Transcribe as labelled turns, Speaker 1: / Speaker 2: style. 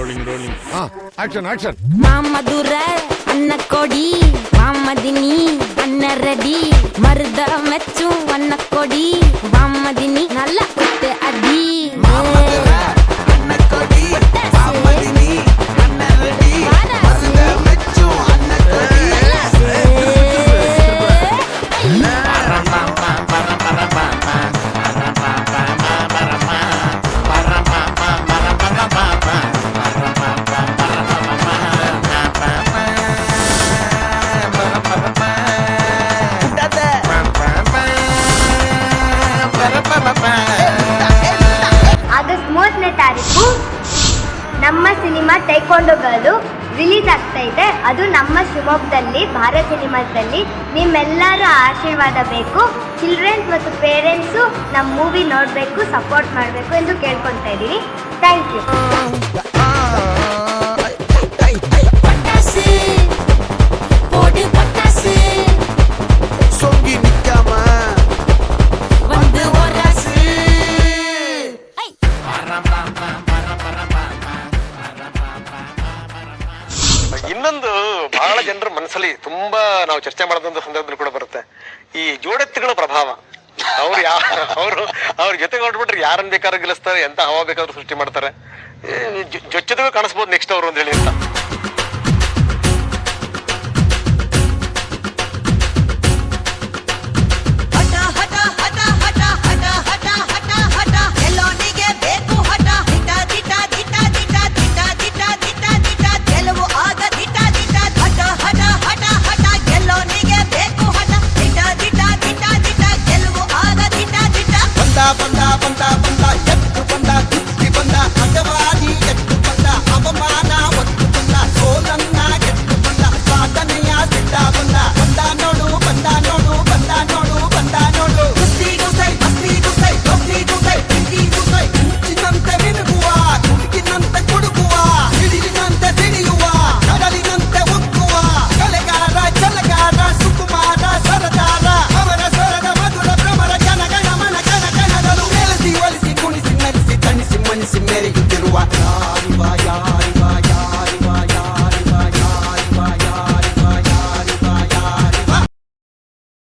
Speaker 1: Rolling rolling ஆ action action மாமதுர அண்ண கொடி வாமதினி அண்ண ரெடி மருத
Speaker 2: மெச்சும் அண்ண கொடி வாமதினி நல்லா ಟೈಕೊಂಡೋಗಲು ರಿಲೀಸ್ ಆಗ್ತಾ ಇದೆ. ಅದು ನಮ್ಮ ಶಿವಮೊಗ್ಗದಲ್ಲಿ, ಭಾರತ್ ಸಿನಿಮಾದಲ್ಲಿ ನಿಮ್ಮೆಲ್ಲರ ಆಶೀರ್ವಾದ ಬೇಕು. ಚಿಲ್ಡ್ರನ್ಸ್ ಮತ್ತು ಪೇರೆಂಟ್ಸು ನಮ್ಮ ಮೂವಿ ನೋಡಬೇಕು ಸಪೋರ್ಟ್ ಮಾಡಬೇಕು ಎಂದು ಕೇಳ್ಕೊತಾ ಇದ್ದೀವಿ. ಥ್ಯಾಂಕ್ ಯು
Speaker 3: ಇನ್ನೊಂದು ಬಹಳ ಜನರ ಮನಸ್ಸಲ್ಲಿ ತುಂಬಾ ನಾವು ಚರ್ಚೆ ಮಾಡದಂತ ಸಂದರ್ಭದಲ್ಲಿ ಕೂಡ ಬರುತ್ತೆ. ಈ ಜೋಡೆತ್ತುಗಳ ಪ್ರಭಾವ. ಅವ್ರು ಯಾ ಅವರು ಅವ್ರ ಜೊತೆಗೆ ಹೊರಟ್ಬಿಟ್ರೆ ಯಾರನ್ನ ಬೇಕಾದ್ರೂ ಗೆಲ್ಲಿಸ್ತಾರೆ ಎಂತ ಹವಾ ಬೇಕಾದ್ರೂ ಸೃಷ್ಟಿ ಮಾಡ್ತಾರೆ. ಏ, ಜೊ- ಕಾಣಿಸ್ಬೋದು ನೆಕ್ಸ್ಟ್ ಅವರು ಅಂತ ಹೇಳಿ ಅಂತ.